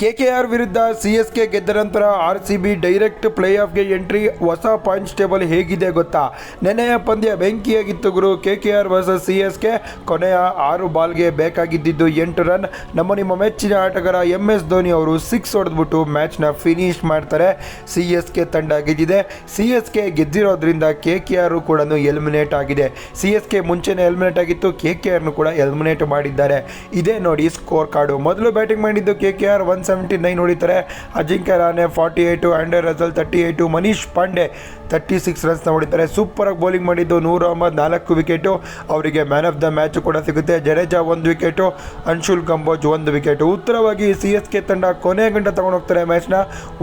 KKR ವಿರುದ್ಧ C S K ಗೆದ್ದ ನಂತರ R C B direct play ಆಫ್ಗೆ entry, ಹೊಸ ಪಾಯಿಂಟ್ಸ್ ಟೇಬಲ್ ಹೇಗಿದೆ ಗೊತ್ತಾ? ನೆನೆಯ ಪಂದ್ಯ ಬೆಂಕಿಯಾಗಿತ್ತು ಗುರು. K K R versus C S K ಕೊನೆಯ ಆರು ಬಾಲ್ಗೆ ಬೇಕಾಗಿದ್ದಿದ್ದು ಎಂಟು ರನ್. ನಮ್ಮ ನಿಮ್ಮ ಮೆಚ್ಚಿನ ಆಟಗಾರ ಎಂ ಎಸ್ ಧೋನಿ ಅವರು ಸಿಕ್ಸ್ ಹೊಡೆದ್ಬಿಟ್ಟು ಮ್ಯಾಚ್ನ ಫಿನಿಶ್ ಮಾಡ್ತಾರೆ. ಸಿ ಎಸ್ ಕೆ ತಂಡ ಗೆದ್ದಿದೆ. ಸಿ ಎಸ್ ಕೆ ಗೆದ್ದಿರೋದ್ರಿಂದ ಕೆ ಕೆ ಆರ್ ಕೂಡ ಎಲಿಮಿನೇಟ್ ಆಗಿದೆ. ಸಿ ಎಸ್ ಕೆ ಮುಂಚೆನೇ ಎಲಿಮಿನೇಟ್ ಆಗಿತ್ತು. ಕೆ ಕೆ ಆರ್ನು ಕೂಡ ಎಲಿಮಿನೇಟ್ ಮಾಡಿದ್ದಾರೆ. ಇದೇ ನೋಡಿ ಸ್ಕೋರ್ ಕಾರ್ಡು ಮೊದಲು ಬ್ಯಾಟಿಂಗ್ ಮಾಡಿದ್ದು K K R one seventy nine ಹೊಡಿತಾರೆ. Ajinkya Rahane forty eight Andre Russell thirty eight Manish Pandey thirty six ರನ್ಸ್ನ ಹೊಡಿತಾರೆ. ಸೂಪರಾಗಿ ಬೌಲಿಂಗ್ ಮಾಡಿದ್ದು ನೂರ ಅಹಮದ್ ನಾಲ್ಕು ವಿಕೆಟು ಅವರಿಗೆ ಮ್ಯಾನ್ ಆಫ್ ದ ಮ್ಯಾಚ್ ಕೂಡ ಸಿಗುತ್ತೆ. ಜಡೇಜಾ ಒಂದು ವಿಕೆಟು ಅನ್ಶುಲ್ ಕಂಬೋಜ್ ಒಂದು ವಿಕೆಟು ಉತ್ತರವಾಗಿ ಸಿ ಎಸ್ ಕೆ ತಂಡ ಕೊನೆ ಗಂಟ ಹೋಗ್ತಾರೆ. ಮ್ಯಾಚ್ನ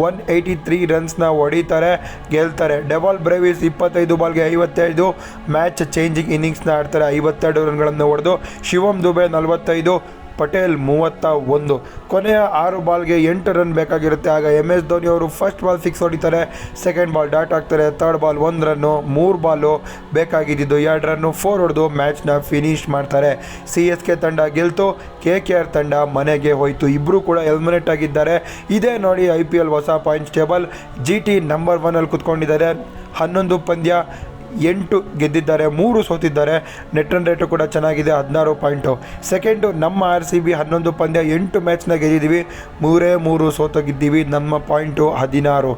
ಒನ್ ಏಯ್ಟಿ ತ್ರೀ ರನ್ಸ್ನ ಹೊಡಿತಾರೆ, ಗೆಲ್ತಾರೆ. ಡೆವಾಲ್ ಬ್ರೇವಿಸ್ ಇಪ್ಪತ್ತೈದು ಬಾಲ್ಗೆ ಐವತ್ತೈದು. ಮ್ಯಾಚ್ ಚೇಂಜಿಂಗ್ ಇನ್ನಿಂಗ್ಸ್ನ ಆಡ್ತಾರೆ. ಐವತ್ತೆರಡು ರನ್ಗಳನ್ನು ಹೊಡೆದು ಶಿವಮ್ ದುಬೆ ನಲವತ್ತೈದು. ಪಟೇಲ್ ಮೂವತ್ತ ಒಂದು. ಕೊನೆಯ ಆರು ಬಾಲ್ಗೆ ಎಂಟು ರನ್ ಬೇಕಾಗಿರುತ್ತೆ. ಆಗ ಎಂ ಎಸ್ ಧೋನಿ ಅವರು ಫಸ್ಟ್ ಬಾಲ್ ಸಿಕ್ಸ್ ಹೊಡಿತಾರೆ. ಸೆಕೆಂಡ್ ಬಾಲ್ ಡಾಟ್ ಆಗ್ತಾರೆ ಥರ್ಡ್ ಬಾಲ್ ಒಂದು ರನ್ನು, ಮೂರು ಬಾಲು ಬೇಕಾಗಿದ್ದು ಎರಡು ರನ್ನು ಫೋರ್ ಹೊಡೆದು ಮ್ಯಾಚ್ನ ಫಿನಿಶ್ ಮಾಡ್ತಾರೆ. ಸಿ ಎಸ್ ಕೆ ತಂಡ ಗೆಲ್ತು. ಕೆ ಕೆ ಆರ್ ತಂಡ ಮನೆಗೆ ಹೋಯಿತು. ಇಬ್ಬರು ಕೂಡ ಎಲಿಮಿನೇಟ್ ಆಗಿದ್ದಾರೆ. ಇದೇ ನೋಡಿ ಐ ಪಿ ಎಲ್ ಹೊಸ points table G T number ಒನ್ನಲ್ಲಿ ಕುತ್ಕೊಂಡಿದ್ದಾರೆ. ಹನ್ನೊಂದು ಪಂದ್ಯ. ಎಂಟು ಗೆದ್ದಿದ್ದಾರೆ, ಮೂರು ಸೋತಿದ್ದಾರೆ. ನೆಟ್ ರನ್ ರೇಟು ಕೂಡ ಚೆನ್ನಾಗಿದೆ, ಹದಿನಾರು ಪಾಯಿಂಟು. ಸೆಕೆಂಡು ನಮ್ಮ ಆರ್ ಸಿ ಬಿ ಹನ್ನೊಂದು ಪಂದ್ಯ ಎಂಟು ಮ್ಯಾಚ್ನ ಗೆದ್ದಿದ್ದೀವಿ. ಮೂರೇ ಮೂರು ಸೋತೋಗಿದ್ದೀವಿ, ನಮ್ಮ ಪಾಯಿಂಟು ಹದಿನಾರು.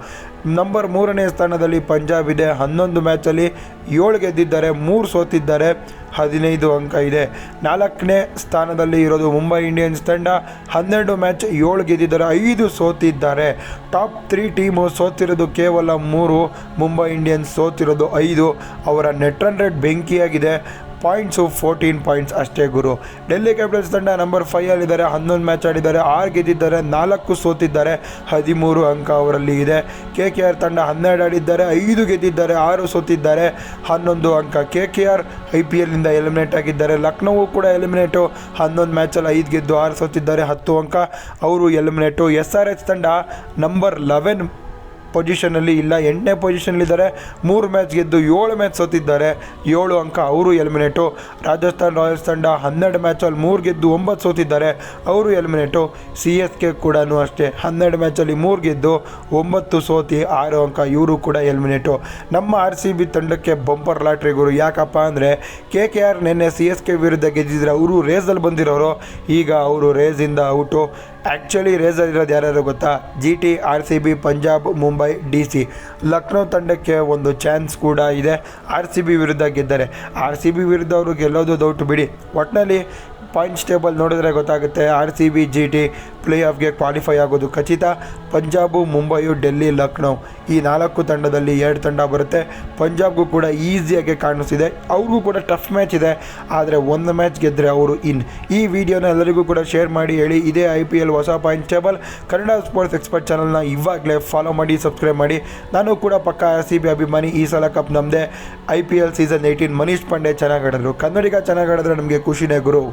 ನಂಬರ್ ಮೂರನೇ ಸ್ಥಾನದಲ್ಲಿ ಪಂಜಾಬ್ ಇದೆ ಹನ್ನೊಂದು ಮ್ಯಾಚಲ್ಲಿ ಏಳು ಗೆದ್ದಿದ್ದಾರೆ, ಮೂರು ಸೋತಿದ್ದಾರೆ, ಹದಿನೈದು ಅಂಕ ಇದೆ. ನಾಲ್ಕನೇ ಸ್ಥಾನದಲ್ಲಿ ಇರೋದು ಮುಂಬೈ ಇಂಡಿಯನ್ಸ್ ತಂಡ. ಹನ್ನೆರಡು ಮ್ಯಾಚ್ ಏಳು ಗೆದ್ದಿದ್ದಾರೆ, ಐದು ಸೋತಿದ್ದಾರೆ. ಟಾಪ್ ತ್ರೀ ಟೀಮು ಸೋತಿರೋದು ಕೇವಲ ಮೂರು, ಮುಂಬೈ ಇಂಡಿಯನ್ಸ್ ಸೋತಿರೋದು ಐದು. ಅವರ ನೆಟ್ ರನ್ ರೇಟ್ ಬೆಂಕಿಯಾಗಿದೆ. ಪಾಯಿಂಟ್ಸು ಫೋರ್ಟೀನ್ ಪಾಯಿಂಟ್ಸ್ ಅಷ್ಟೇ ಗುರು. ಡೆಲ್ಲಿ ಕ್ಯಾಪಿಟಲ್ಸ್ ತಂಡ ನಂಬರ್ ಫೈಯಲ್ಲಿದ್ದಾರೆ ಹನ್ನೊಂದು ಮ್ಯಾಚ್ ಆಡಿದ್ದಾರೆ, ಆರು ಗೆದ್ದಿದ್ದಾರೆ, ನಾಲ್ಕು ಸೋತಿದ್ದಾರೆ, ಹದಿಮೂರು ಅಂಕ ಅವರಲ್ಲಿ ಇದೆ. ಕೆ ಕೆ ಆರ್ ತಂಡ ಹನ್ನೆರಡು ಆಡಿದ್ದಾರೆ, ಐದು ಗೆದ್ದಿದ್ದಾರೆ, ಆರು ಸೋತಿದ್ದಾರೆ, ಹನ್ನೊಂದು ಅಂಕ. K K R I P ಎಲ್ನಿಂದ eliminate ಆಗಿದ್ದಾರೆ, ಲಕ್ನೋವು ಕೂಡ ಎಲಿಮಿನೇಟು ಹನ್ನೊಂದು ಮ್ಯಾಚಲ್ಲಿ ಐದು ಗೆದ್ದು ಆರು ಸೋತಿದ್ದಾರೆ, ಹತ್ತು ಅಂಕ. ಅವರು ಎಲಿಮಿನೇಟು ಎಸ್ ಆರ್ ಎಚ್ ತಂಡ ನಂಬರ್ ಲೆವೆನ್ ಪೊಸಿಷನಲ್ಲಿ ಇಲ್ಲ, ಎಂಟನೇ ಪೊಸಿಷನಲ್ಲಿದ್ದಾರೆ ಮೂರು ಮ್ಯಾಚ್ ಗೆದ್ದು ಏಳು ಮ್ಯಾಚ್ ಸೋತಿದ್ದಾರೆ, ಏಳು ಅಂಕ ಅವರು ಎಲಿಮಿನೇಟು ರಾಜಸ್ಥಾನ್ ರಾಯಲ್ಸ್ ತಂಡ ಹನ್ನೆರಡು ಮ್ಯಾಚಲ್ಲಿ ಮೂರು ಗೆದ್ದು ಒಂಬತ್ತು ಸೋತಿದ್ದಾರೆ, ಅವರು ಎಲಿಮಿನೇಟು ಸಿ ಎಸ್ ಕೆ ಕೂಡ ಅಷ್ಟೇ, ಹನ್ನೆರಡು ಮ್ಯಾಚಲ್ಲಿ ಮೂರು ಗೆದ್ದು ಒಂಬತ್ತು ಸೋತಿ ಆರು ಅಂಕ ಇವರು ಕೂಡ ಎಲಿಮಿನೇಟು ನಮ್ಮ ಆರ್ ಸಿ ಬಿ ತಂಡಕ್ಕೆ ಬಂಪರ್ ಲಾಟ್ರಿ ಗುರು, ಯಾಕಪ್ಪ ಅಂದರೆ ಕೆ ಕೆ ಆರ್ ನಿನ್ನೆ ಸಿ ಎಸ್ ಕೆ ವಿರುದ್ಧ ಗೆದ್ದಿದ್ರೆ ಅವರು ರೇಸಲ್ಲಿ ಬಂದಿರೋರು, ಈಗ ಅವರು ರೇಸಿಂದ ಔಟು ಆ್ಯಕ್ಚುಲಿ ರೇಸರ್ ಇರೋದು ಯಾರ್ಯಾರು ಗೊತ್ತಾ? G T R C B Punjab Mumbai D C Lucknow ತಂಡಕ್ಕೆ ಒಂದು ಚಾನ್ಸ್ ಕೂಡ ಇದೆ. ಆರ್ ಸಿ ಬಿ ವಿರುದ್ಧ ಗೆದ್ದರೆ. ಆರ್ ಸಿ ಬಿ ವಿರುದ್ಧ ಅವರು ಗೆಲ್ಲೋದು ಡೌಟ್ ಬಿಡಿ. ಒಟ್ಟಿನಲ್ಲಿ ಪಾಯಿಂಟ್ಸ್ ಟೇಬಲ್ ನೋಡಿದ್ರೆ ಗೊತ್ತಾಗುತ್ತೆ. R C B G T play ಆಫ್ಗೆ qualify ಆಗೋದು ಖಚಿತ. ಪಂಜಾಬು ಮುಂಬೈಯು ಡೆಲ್ಲಿ ಲಕ್ನೋ ಈ ನಾಲ್ಕು ತಂಡದಲ್ಲಿ ಎರಡು ತಂಡ ಬರುತ್ತೆ. ಪಂಜಾಬ್ಗೂ ಕೂಡ ಈಸಿಯಾಗಿ ಕಾಣಿಸ್ತಿದೆ. ಅವ್ರಿಗೂ ಕೂಡ ಟಫ್ ಮ್ಯಾಚ್ ಇದೆ. ಆದರೆ ಒಂದು ಮ್ಯಾಚ್ ಗೆದ್ದರೆ ಅವರು ಇನ್ ಈ ವಿಡಿಯೋನ ಎಲ್ಲರಿಗೂ ಕೂಡ ಶೇರ್ ಮಾಡಿ ಹೇಳಿ. ಇದೇ ಐ ಪಿ ಎಲ್ ಹೊಸ point table Kannada sports expert ಚಾನಲ್ನ ಇವಾಗಲೇ ಫಾಲೋ ಮಾಡಿ ಸಬ್ಸ್ಕ್ರೈಬ್ ಮಾಡಿ. ನಾನು ಕೂಡ ಪಕ್ಕ ಆರ್ ಸಿ ಬಿ ಅಭಿಮಾನಿ, ಈ ಸಲ ಕಪ್ ನಮ್ಮದೇ I P L season eighteen Manish Pandey ಚೆನ್ನಾಗಿ ಆಡಿದ್ರು. ಕನ್ನಡಿಗ ಚೆನ್ನಾಗಿ ಆಡಿದ್ರೆ ನಮಗೆ ಖುಷಿನೇ ಗುರು.